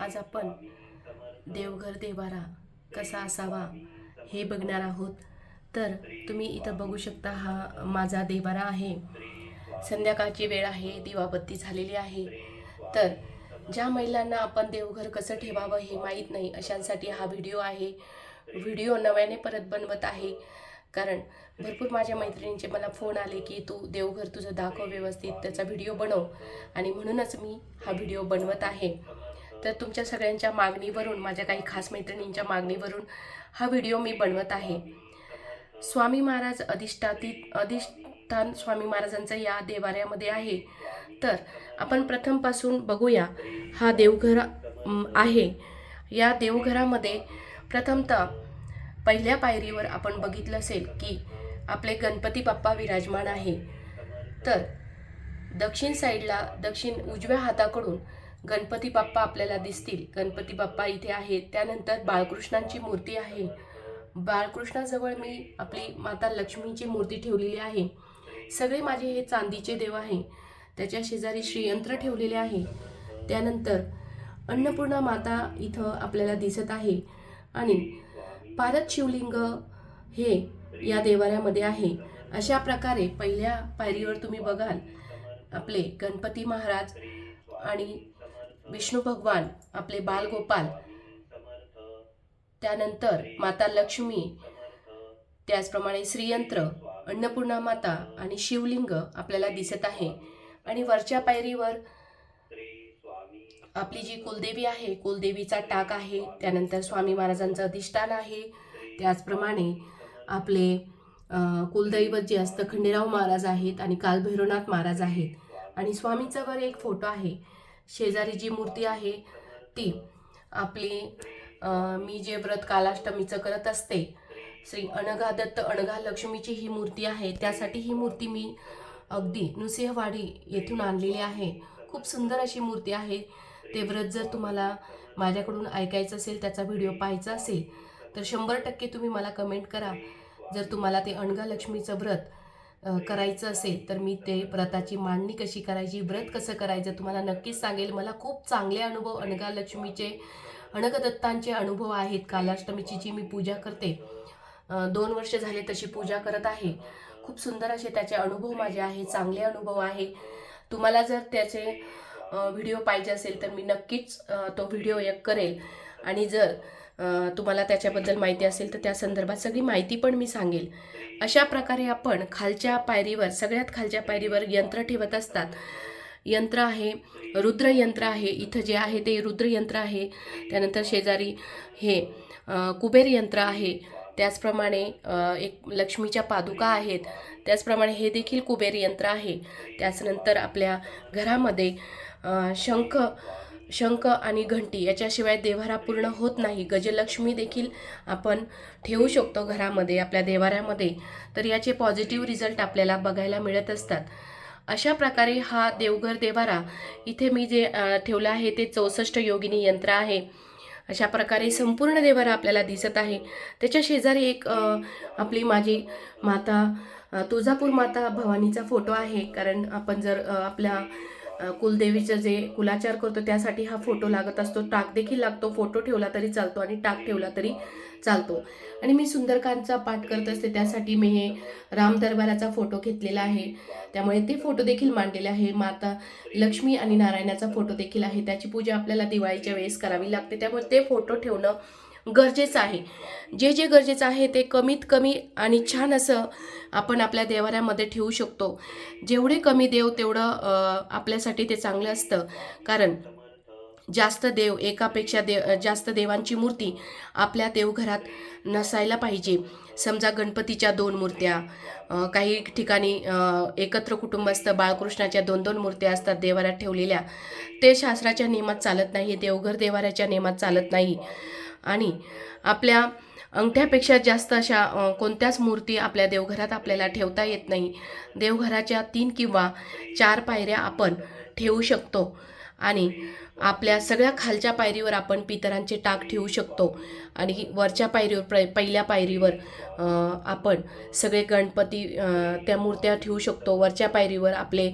आज आपण देवघर देवारा कसा असावा हे बघणार आहोत. तर तुम्ही इथं बघू शकता हा माझा देवारा आहे. संध्याकाळची वेळ आहे दिवाबत्ती झालेली आहे. तर ज्या महिलांना आपण देवघर कसं ठेवावं हे माहीत नाही अशांसाठी हा व्हिडिओ आहे. व्हिडिओ नव्याने परत बनवत आहे. कारण भरपूर माझ्या मैत्रिणींचे मला फोन आले की तू देवघर तुझं दाखव व्यवस्थित त्याचा व्हिडिओ बनव. आणि म्हणूनच मी हा व्हिडिओ बनवत आहे. तर तुमच्या सगळ्यांच्या मागणीवरून माझ्या काही खास मैत्रिणींच्या मागणीवरून हा व्हिडिओ मी बनवत आहे. स्वामी महाराज अधिष्ठाती अधिष्ठान स्वामी महाराजांचं या देवाऱ्यामध्ये आहे. तर आपण प्रथमपासून बघूया हा देवघर आहे. या देवघरामध्ये प्रथमतः पहिल्या पायरीवर आपण बघितलं असेल की आपले गणपती बाप्पा विराजमान आहे. तर दक्षिण साईडला दक्षिण उजव्या हाताकडून गणपती बाप्पा आपल्याला दिसतील. गणपती बाप्पा इथे आहेत. त्यानंतर बाळकृष्णांची मूर्ती आहे. बाळकृष्णाजवळ मी आपली माता लक्ष्मीची मूर्ती ठेवलेली आहे. सगळे माझे हे चांदीचे देव आहे. त्याच्या शेजारी श्रीयंत्र ठेवलेले आहे. त्यानंतर अन्नपूर्णा माता इथं आपल्याला दिसत आहे. आणि पारद शिवलिंग हे या देवाऱ्यामध्ये आहे. अशा प्रकारे पहिल्या पायरीवर तुम्ही बघाल आपले गणपती महाराज आणि विष्णू भगवान आपले बालगोपाल. त्यानंतर माता लक्ष्मी त्याचप्रमाणे श्रीयंत्र अन्नपूर्णा माता आणि शिवलिंग आपल्याला दिसत आहे. आणि वरच्या पायरीवर आपली जी कुलदेवी आहे कुलदेवीचा टाक आहे त्यानंतर स्वामी महाराजांचं अधिष्ठान आहे. त्याचप्रमाणे आपले कुलदैवत जे असतं खंडेराव महाराज आहेत आणि कालभैरवनाथ महाराज आहेत. आणि स्वामीचा वर एक फोटो आहे. शेजारी जी मूर्ती आहे ती. आपली मी जे व्रत कालाष्टमीचं करत असते श्री अणघादत्त अणघा लक्ष्मीची ही मूर्ती आहे त्यासाठी ही मूर्ती मी अगदी नृसिंहवाडी येथून आणलेली आहे. खूप सुंदर अशी मूर्ती आहे. ते व्रत जर तुम्हाला माझ्याकडून ऐकायचं असेल त्याचा व्हिडिओ पाहायचा असेल तर शंभर टक्के तुम्ही मला कमेंट करा. जर तुम्हाला ते अणघा लक्ष्मीचं व्रत करायचं असेल तर मी ते व्रताची मांडणी कशी करायची व्रत कसं करायचं तुम्हाला नक्कीच सांगेल. मला खूप चांगले अनुभव अणगा लक्ष्मीचे अणगदत्तांचे अनुभव आहेत. कालाष्टमीची जी मी पूजा करते दोन वर्ष झाले तशी पूजा करत आहे. खूप सुंदर असे त्याचे अनुभव माझे आहे चांगले अनुभव आहे. तुम्हाला जर त्याचे व्हिडिओ पाहिजे असेल तर मी नक्कीच तो व्हिडिओ एक करेल. आणि जर तुम्हाला त्याच्याबद्दल माहिती असेल तर त्या संदर्भात सगळी माहिती पण मी सांगेल. अशा प्रकारे आपण खालच्या पायरीवर सगळ्यात खालच्या पायरीवर यंत्र ठेवत असतात. यंत्र आहे रुद्र यंत्र आहे इथं जे आहे ते रुद्रयंत्र आहे. त्यानंतर शेजारी हे कुबेर यंत्र आहे. त्याचप्रमाणे एक लक्ष्मीच्या पादुका आहेत. त्याचप्रमाणे हे देखील कुबेर यंत्र आहे. त्याचनंतर आपल्या घरामध्ये शंख शंख आणि घंटी याच्याशिवाय देव्हारा पूर्ण होत नाही. गजलक्ष्मी देखील आपण ठेवू शकतो घरामध्ये आपल्या देवाऱ्यामध्ये तर याचे पॉझिटिव्ह रिझल्ट आपल्याला बघायला मिळत असतात. अशा प्रकारे हा देवघर देवारा इथे मी जे ठेवलं आहे ते चौसष्ट योगिनी यंत्र आहे. अशा प्रकारे संपूर्ण देवारा आपल्याला दिसत आहे. त्याच्या शेजारी एक आपली माझी माता तुळजापूर माता भवानीचा फोटो आहे. कारण आपण जर आपल्या कुलदेवीचं जे कुलाचार करतो त्यासाठी हा फोटो लागत असतो. टाक देखील लागतो. फोटो ठेवला तरी चालतो आणि टाक ठेवला तरी चालतो. आणि मी सुंदरकांचा पाठ करत असते त्यासाठी मी हे राम दरबाराचा फोटो घेतलेला आहे. त्यामुळे ते फोटो देखील मांडलेले आहे. माता लक्ष्मी आणि नारायणाचा फोटो देखील आहे. त्याची पूजा आपल्याला दिवाळीच्या वेळेस करावी लागते. त्यामुळे ते फोटो ठेवणं गरजेचं आहे. जे जे गरजेचं आहे ते कमीत कमी आणि छान असं आपण आपल्या देवाऱ्यामध्ये ठेवू शकतो. जेवढे कमी देव तेवढं आपल्यासाठी ते चांगलं असतं. कारण जास्त देव एकापेक्षा देव जास्त देवांची मूर्ती आपल्या देवघरात नसायला पाहिजे. समजा गणपतीच्या दोन मूर्त्या काही ठिकाणी एकत्र कुटुंब असतं बाळकृष्णाच्या दोन दोन मूर्त्या असतात देवाऱ्यात ठेवलेल्या. ते शास्त्राच्या नियमात चालत नाही देवघर देवाऱ्याच्या नियमात चालत नाही. आणि आपल्या अंगठ्यापेक्षा जास्त अशा कोणत्याच मूर्ती आपल्या देवघरात आपल्याला ठेवता येत नाही. देवघराच्या तीन किंवा चार पायऱ्या आपण ठेवू शकतो. आणि आपल्या सगळ्या खालच्या पायरीवर आपण पितरांचे टाक ठेवू शकतो. आणि वरच्या पायरीवर प्र पहिल्या पायरीवर आपण सगळे गणपती त्या मूर्त्या ठेवू शकतो. वरच्या पायरीवर आपले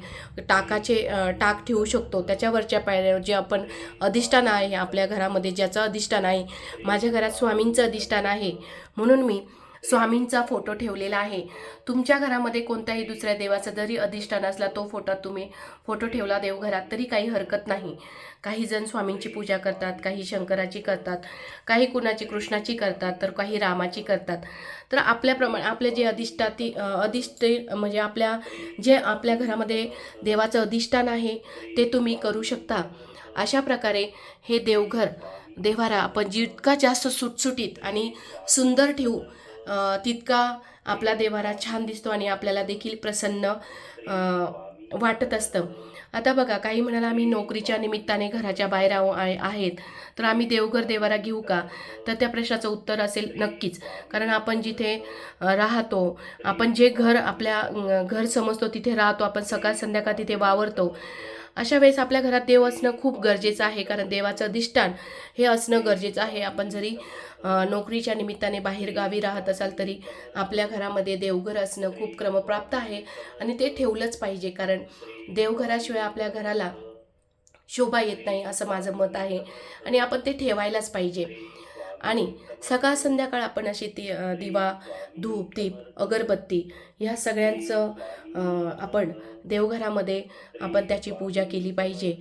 टाकाचे टाक ठेवू शकतो. त्याच्यावरच्या पायरीवर जे आपण अधिष्ठान आहे आपल्या घरामध्ये ज्याचं अधिष्ठान आहे माझ्या घरात स्वामींचं अधिष्ठान आहे म्हणून मी स्वामींचा फोटो ठेवलेला आहे. तुमच्या घरामध्ये कोणत्याही दुसऱ्या देवाचा जरी अधिष्ठान असला तो फोटो तुम्ही फोटो ठेवला देवघरात तरी काही हरकत नाही. काही जण स्वामींची पूजा करतात काही शंकराची करतात काही कुणाची कृष्णाची करतात तर काही रामाची करतात. तर आपल्याप्रमाणे आपले जे अधिष्ठाती अ, अधिष्ठ म्हणजे आपल्या जे आपल्या घरामध्ये देवाचं अधिष्ठान आहे ते तुम्ही करू शकता. अशा प्रकारे हे देवघर देवारा आपण जितका जास्त सुटसुटीत आणि सुंदर ठेवू तितका आपला देवारा छान दिसतो आणि आपल्याला देखील प्रसन्न वाटत असतं. आता बघा काही म्हणाला आम्ही नोकरीच्या निमित्ताने घराच्या बाहेर आहो आहेत. तर आम्ही देवघर देवारा घेऊ का? तर त्या प्रश्नाचं उत्तर असेल नक्कीच. कारण आपण जिथे राहतो आपण जे घर आपल्या घर समजतो तिथे राहतो आपण सकाळ संध्याकाळ तिथे वावरतो. अशा वेळेस आपल्या घरात देव असणं खूप गरजेचं आहे कारण देवाचं अधिष्ठान हे असणं गरजेचं आहे. आपण जरी नोकरीच्या निमित्ताने बाहेर गावी राहत असाल तरी आपल्या घरामध्ये देवघर असणं खूप क्रमप्राप्त आहे आणि ते ठेवलंच पाहिजे कारण देवघराशिवाय आपल्या घराला शोभा येत नाही असं माझं मत आहे. आणि आपण ते ठेवायलाच पाहिजे. आणि सकाळ संध्याकाळ आपण अशी ती दिवा धूप दीप अगरबत्ती ह्या सगळ्यांचं आपण देवघरामध्ये आपण त्याची पूजा केली पाहिजे.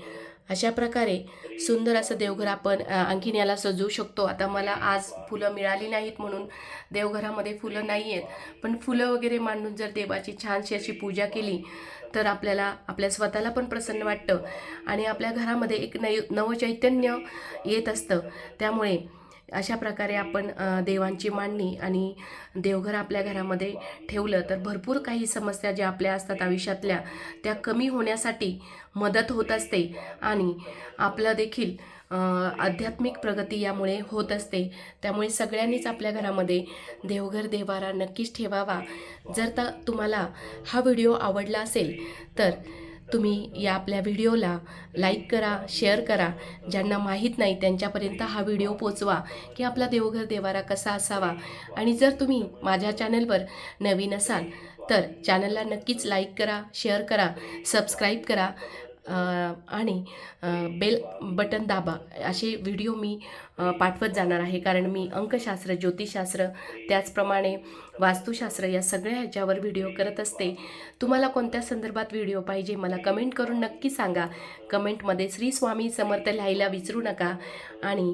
अशा प्रकारे सुंदर असं देवघर आपण आणखीन याला सजवू शकतो. आता मला आज फुलं मिळाली नाहीत म्हणून देवघरामध्ये फुलं नाही आहेत पण फुलं वगैरे मांडून जर देवाची छानशी अशी पूजा केली तर आपल्याला आपल्या स्वतःला पण प्रसन्न वाटतं. आणि आपल्या घरामध्ये एक नय नवचैतन्य येत असतं. त्यामुळे अशा प्रकारे आपण देवांची मांडणी आणि देवघर आपल्या घरामध्ये ठेवलं तर भरपूर काही समस्या ज्या आपल्या असतात आयुष्यातल्या त्या कमी होण्यासाठी मदत होत असते आणि आपलं देखील आध्यात्मिक प्रगती यामुळे होत असते. त्यामुळे सगळ्यांनीच आपल्या घरामध्ये देवघर देवारा नक्कीच ठेवावा. जर तर तुम्हाला हा व्हिडिओ आवडला असेल तर तुम्ही या आपल्या व्हिडिओला लाईक करा शेअर करा. ज्यांना माहीत नाही त्यांच्यापर्यंत हा व्हिडिओ पोचवा की आपला देवघर देवारा कसा असावा. आणि जर तुम्ही माझ्या चॅनलवर नवीन असाल तर चॅनलला नक्कीच लाईक करा शेअर करा सबस्क्राईब करा. आणि बेल बटन दाबा. असे व्हिडिओ मी पाठवत जाणार आहे. कारण मी अंकशास्त्र ज्योतिषशास्त्र त्याचप्रमाणे वास्तुशास्त्र या सगळ्या ह्याच्यावर व्हिडिओ करत असते. तुम्हाला कोणत्या संदर्भात व्हिडिओ पाहिजे मला कमेंट करून नक्की सांगा. कमेंटमध्ये श्री स्वामी समर्थ लिहायला विसरू नका. आणि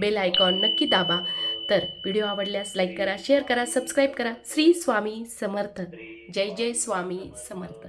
बेल आयकॉन नक्की दाबा. तर व्हिडिओ आवडल्यास लाईक करा शेअर करा सबस्क्राईब करा. श्री स्वामी समर्थ. जय जय स्वामी समर्थ.